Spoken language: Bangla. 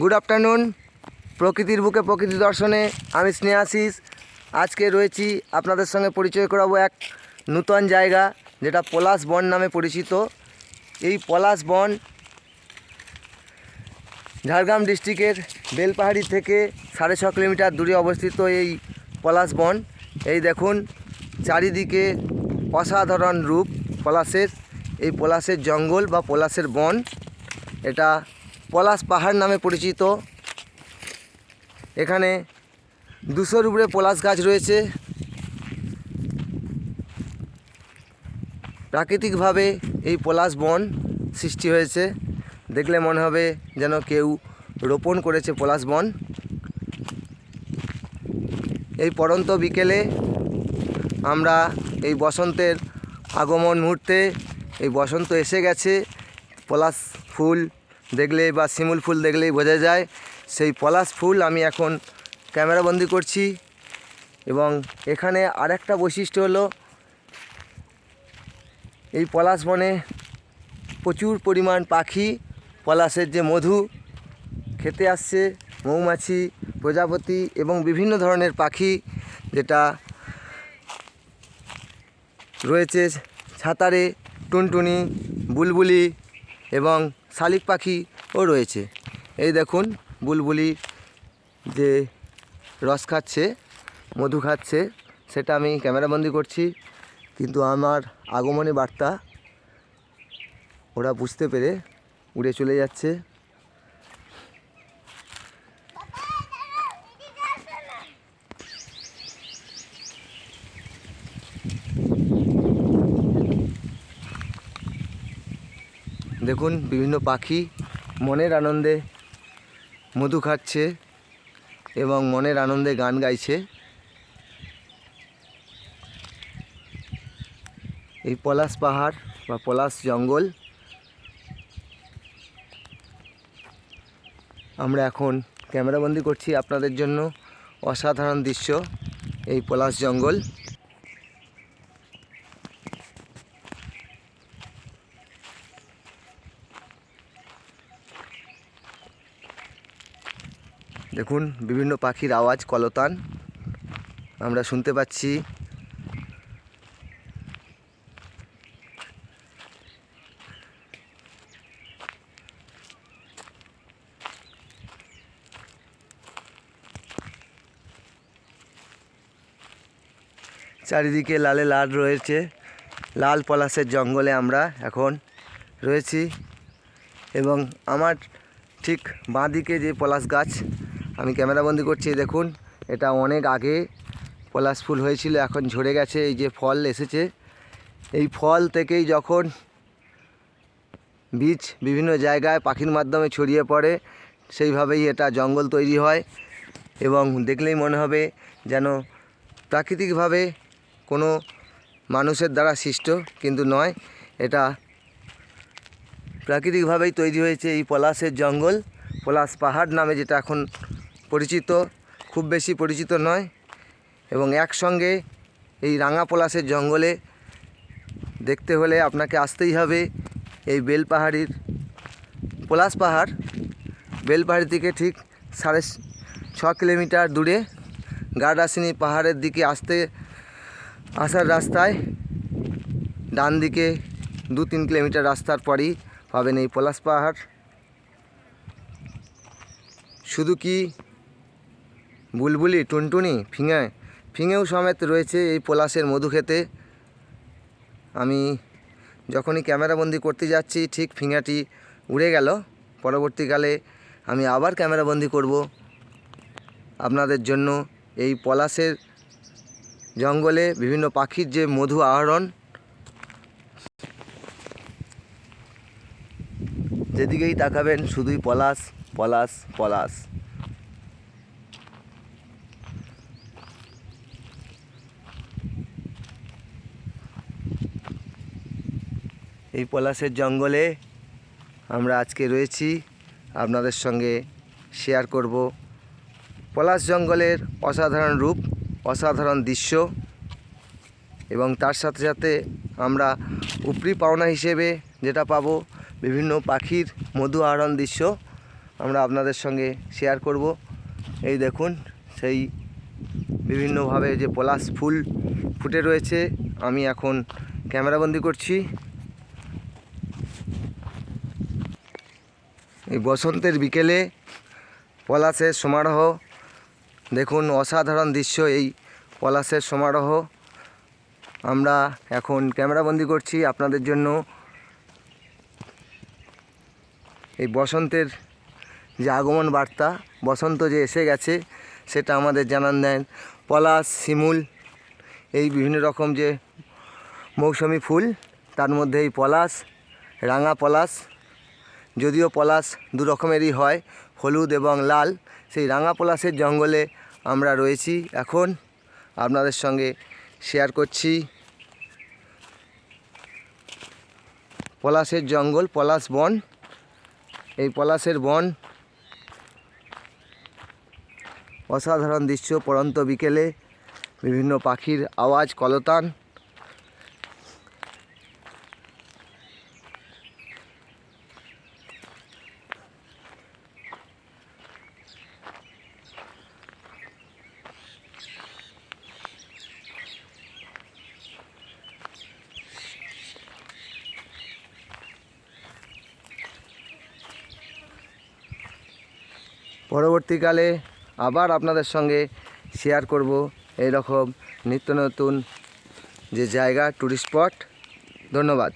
গুড আফটারনুন প্রকৃতির বুকে প্রকৃতি দর্শনে আমি স্নেহাশিস আজকে রয়েছি আপনাদের সঙ্গে পরিচয় করাবো এক নূতন জায়গা, যেটা পলাশ বন নামে পরিচিত। এই পলাশ বন ঝাড়গ্রাম ডিস্ট্রিক্টের বেলপাহাড়ি থেকে সাড়ে ছ কিলোমিটার দূরে অবস্থিত এই পলাশ বন। এই দেখুন, চারিদিকে অসাধারণ রূপ পলাশের। এই পলাশের জঙ্গল বা পলাশের বন, এটা পলাশ পাহাড় নামে পরিচিত। এখানে দুশোর উপরে পলাশ গাছ রয়েছে। প্রাকৃতিকভাবে এই পলাশ বন সৃষ্টি হয়েছে। দেখলে মনে হবে যেন কেউ রোপণ করেছে পলাশ বন। এই পড়ন্ত বিকেলে আমরা এই বসন্তের আগমন মুহূর্তে এই বসন্ত এসে গেছে। পলাশ ফুল দেখলে বা শিমুল ফুল দেখলেই বোঝা যায়। সেই পলাশ ফুল আমি এখন ক্যামেরাবন্দি করছি এবং এখানে আরেকটা বৈশিষ্ট্য হলো, এই পলাশ বনে প্রচুর পরিমাণ পাখি, পলাশের যে মধু, খেতে আসছে, মৌমাছি, প্রজাপতি এবং বিভিন্ন ধরনের পাখি যেটা রয়েছে ছাতারে, টুনটুনি, বুলবুলি এবং শালিক পাখিও রয়েছে। এই দেখুন, বুলবুলি যে রস খাচ্ছে, মধু খাচ্ছে, সেটা আমি ক্যামেরাবন্দি করছি। কিন্তু আমার আগমনী বার্তা, ওরা বুঝতে পেরে উড়ে চলে যাচ্ছে। দেখুন, বিভিন্ন পাখি মনের আনন্দে মধু খাচ্ছে এবং মনের আনন্দে গান গাইছে। এই পলাশ পাহাড় বা পলাশ জঙ্গল, আমরা এখন ক্যামেরাবন্দি করছি আপনাদের জন্য অসাধারণ দৃশ্য, এই পলাশ জঙ্গল। দেখুন, বিভিন্ন পাখির আওয়াজ, কলতান। আমরা শুনতে পাচ্ছি। চারিদিকে লালে লাল রয়েছে। লাল পলাশের জঙ্গলে আমরা এখন রয়েছি। এবং আমার ঠিক বাঁ দিকে যে পলাশ গাছ আমি ক্যামেরাবন্দি করছি দেখুন, এটা অনেক আগে পলাশ ফুল হয়েছিল, এখন ঝরে গেছে, এই যে ফল এসেছে। এই ফল থেকেই যখন বীজ বিভিন্ন জায়গায় পাখির মাধ্যমে ছড়িয়ে পড়ে, সেইভাবেই এটা জঙ্গল তৈরি হয় এবং দেখলেই মনে হবে যেন প্রাকৃতিকভাবে কোনো মানুষের দ্বারা সৃষ্ট, কিন্তু নয়, এটা প্রাকৃতিকভাবেই তৈরি হয়েছে এই পলাশের জঙ্গল, পলাশ পাহাড় নামে যেটা এখন পরিচিত, খুব বেশি পরিচিত নয়। এবং একসঙ্গে এই রাঙা পলাশের জঙ্গলে দেখতে হলে আপনাকে আসতেই হবে এই বেলপাহাড়ির পলাশ পাহাড়। বেলপাহাড়ি থেকে ঠিক সাড়ে ছ কিলোমিটার দূরে গার্ডাসিনী পাহাড়ের দিকে আসতে, আসার রাস্তায় ডান দিকে দু তিন কিলোমিটার রাস্তার পরই পাবেন এই পলাশ পাহাড়। শুধু কি বুলবুলি, টুনটুনি ফিঙে ফিঙেও সমেত রয়েছে এই পলাশের মধু খেতে। আমি যখনই ক্যামেরাবন্দি করতে যাচ্ছি, ঠিক ফিঙাটি উড়ে গেল। পরবর্তীকালে আমি আবার ক্যামেরাবন্দি করব আপনাদের জন্য এই পলাশের জঙ্গলে বিভিন্ন পাখির যে মধু আহরণ। যেদিকেই তাকাবেন, শুধুই পলাশ পলাশ পলাশ। এই পলাশের জঙ্গলে আমরা আজকে রয়েছি। আপনাদের সঙ্গে শেয়ার করব। পলাশ জঙ্গলের অসাধারণ রূপ, অসাধারণ দৃশ্য এবং তার সাথে সাথে আমরা উপরি পাওনা হিসেবে যেটা পাবো, বিভিন্ন পাখির মধু আহরণ দৃশ্য আমরা আপনাদের সঙ্গে শেয়ার করব। এই দেখুন, সেই বিভিন্নভাবে যে পলাশ ফুল ফুটে রয়েছে, আমি এখন ক্যামেরাবন্দি করছি। এই বসন্তের বিকেলে পলাশের সমারোহ। দেখুন অসাধারণ দৃশ্য এই পলাশের সমারোহ। আমরা এখন ক্যামেরাবন্দি করছি আপনাদের জন্য। এই বসন্তের যে আগমন বার্তা, বসন্ত যে এসে গেছে, সেটা আমাদের জানান দেন পলাশ, শিমুল, এই বিভিন্ন রকম যে মৌসুমি ফুল, তার মধ্যে এই পলাশ, রাঙা পলাশ যদিও পলাশ দু রকমেরই হয়, হলুদ এবং লাল। সেই রাঙা পলাশের জঙ্গলে আমরা রয়েছি এখন। আপনাদের সঙ্গে শেয়ার করছি। পলাশের জঙ্গল, পলাশ বন। এই পলাশের বন অসাধারণ দৃশ্য পরন্ত বিকেলে। বিভিন্ন পাখির আওয়াজ, কলতান। পরবর্তীকালে আবার আপনাদের সঙ্গে শেয়ার করব এই রকম নিত্য নতুন যে জায়গা টুরিস্ট স্পট ধন্যবাদ।